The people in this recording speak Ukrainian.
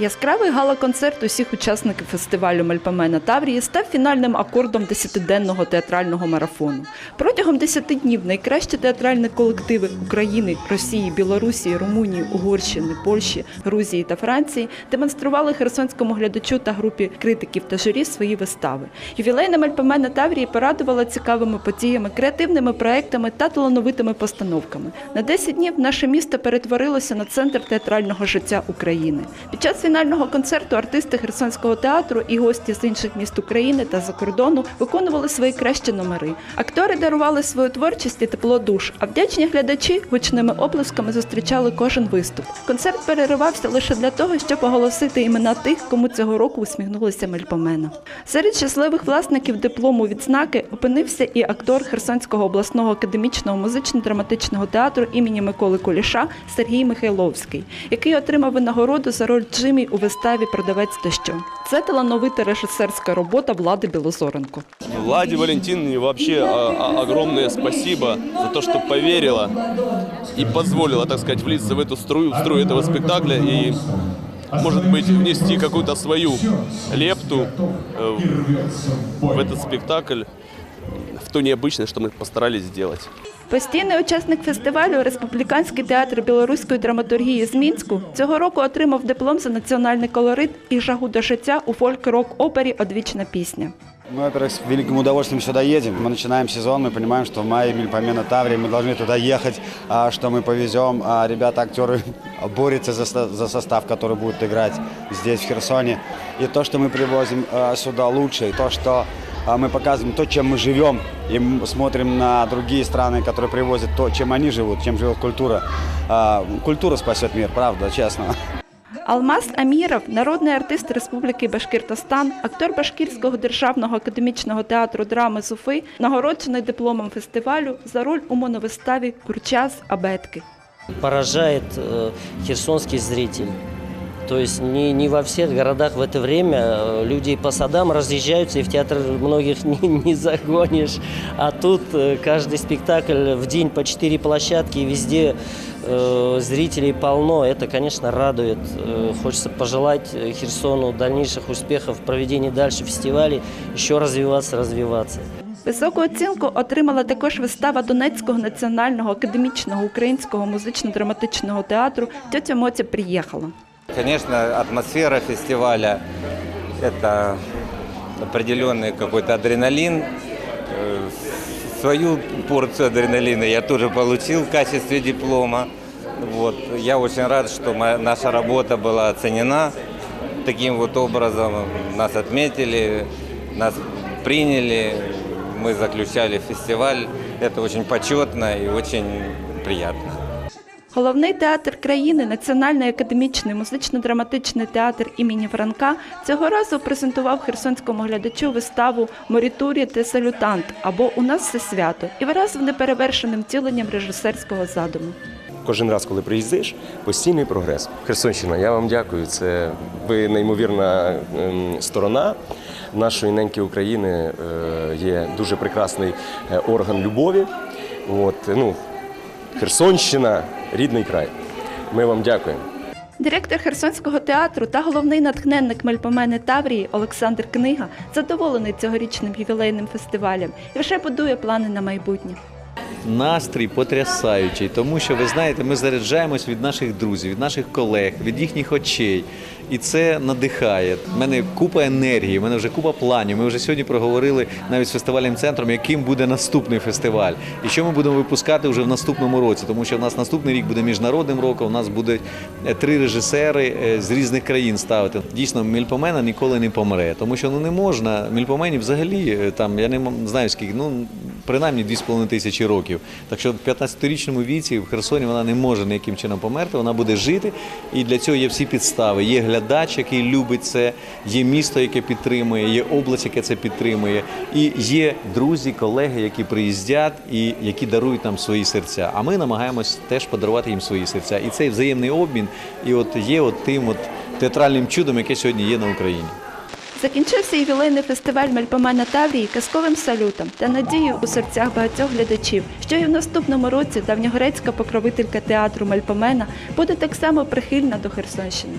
Яскравий гала-концерт усіх учасників фестивалю Мельпомена Таврії став фінальним акордом десятиденного театрального марафону. Протягом 10 днів найкращі театральні колективи України, Росії, Білорусі, Румунії, Угорщини, Польщі, Грузії та Франції демонстрували херсонському глядачу та групі критиків та журі свої вистави. Ювілейна Мельпомена Таврії порадувала цікавими подіями, креативними проектами та талановитими постановками. На 10 днів наше місто перетворилося на центр театрального життя України. Під час фінального концерту артисти Херсонського театру і гості з інших міст України та за кордону виконували свої кращі номери. Актори дарували свою творчість і тепло душ, а вдячні глядачі гучними оплесками зустрічали кожен виступ. Концерт переривався лише для того, щоб оголосити імена тих, кому цього року усміхнулися Мельпомена. Серед щасливих власників диплому відзнаки опинився і актор Херсонського обласного академічного музично-драматичного театру імені Миколи Куліша Сергій Михайловський, який отримав винагороду за роль Джимі у виставі Продавець та що. Це талановита режисерська робота Влади Білозоренко. Владе Валентиновне вообще а, а, огромное спасибо за то, что поверила и позволила, так сказать, влиться в эту струю, в струю этого спектакля и, может быть, внести какую-то свою лепту э, в этот спектакль, в то необычное, что мы постарались сделать. Постійний учасник фестивалю Республіканський театр білоруської драматургії з Мінську цього року отримав диплом за національний колорит і жагу до життя у фольк-рок-опері Одвічна пісня. Мы, во-первых, с великим удовольствием сюда едем. Мы начинаем сезон, мы понимаем, что в мае Мельпомена Таврии мы должны туда ехать, а, что мы повезем. А ребята, актеры борются за, со- за состав, который будет играть здесь, в Херсоне. И то, что мы привозим а, сюда лучше, и то, что а, мы показываем то, чем мы живем, и м- смотрим на другие страны, которые привозят то, чем они живут, чем живет культура. А, Культура спасет мир, правда, честно. Алмаз Аміров, народний артист Республіки Башкиртостан, актор Башкирського державного академічного театру драми ЗУФИ, нагороджений дипломом фестивалю за роль у моновиставі Курчас Абетки. поражает э, херсонский зритель. То есть не, не во всех городах в это время э, люди по садам разъезжаются, и в театр многих не, не загонишь. А тут э, каждый спектакль в день по четыре площадки, и везде э, зрителей полно. Это, конечно, радует. Э, хочется пожелать э, Херсону дальнейших успехов в проведении дальше фестивалей, еще развиваться, развиваться. Високу оцінку отримала також вистава Донецького національного академічного українського музично-драматичного театру Тьотя Мотя приїхала. Конечно, атмосфера фестиваля – это определенный какой-то адреналин. Э, Свою порцию адреналина я тоже получил в качестве диплома. Вот. Я очень рад, что моя, наша работа была оценена таким вот образом. Нас отметили, нас приняли, мы заключали фестиваль. Это очень почетно и очень приятно. Головний театр країни, Національний академічний музично-драматичний театр імені Франка цього разу презентував херсонському глядачу виставу Морітурі те салютант або У нас все свято і виразив неперевершеним втіленням режисерського задуму. Кожен раз, коли приїздиш, постійний прогрес. Херсонщина, я вам дякую. Це ви неймовірна ем, сторона нашої неньки України. Е, Є дуже прекрасний е, орган любові. От, ну, Херсонщина, рідний край. Ми вам дякуємо. Директор Херсонського театру та головний натхненник Мельпомени Таврії Олександр Книга задоволений цьогорічним ювілейним фестивалем і вже будує плани на майбутнє. Настрій потрясаючий, тому що ви знаєте, ми заряджаємось від наших друзів, від наших колег, від їхніх очей. І це надихає. У мене купа енергії, у мене вже купа планів. Ми вже сьогодні проговорили навіть з фестивальним центром, яким буде наступний фестиваль, і що ми будемо випускати вже в наступному році. Тому що в нас наступний рік буде міжнародним роком. У нас будуть е, три режисери е, з різних країн ставити. Дійсно, Мільпомена ніколи не помре, тому що ну не можна. Мільпомені взагалі е, там я не знаю скільки, ну принаймні 2,5 тисячі років. Так що в 15-річному віці в Херсоні вона не може ніяким чином померти, вона буде жити. І для цього є всі підстави. Є глядач, який любить це, є місто, яке підтримує, є область, яке це підтримує, і є друзі, колеги, які приїздять і які дарують нам свої серця. А ми намагаємось теж подарувати їм свої серця. І цей взаємний обмін, і от є от тим от театральним чудом, яке сьогодні є на Україні. Закінчився ювілейний фестиваль Мельпомена Таврії казковим салютом та надією у серцях багатьох глядачів, що і в наступному році давньогрецька покровителька театру Мельпомена буде так само прихильна до Херсонщини.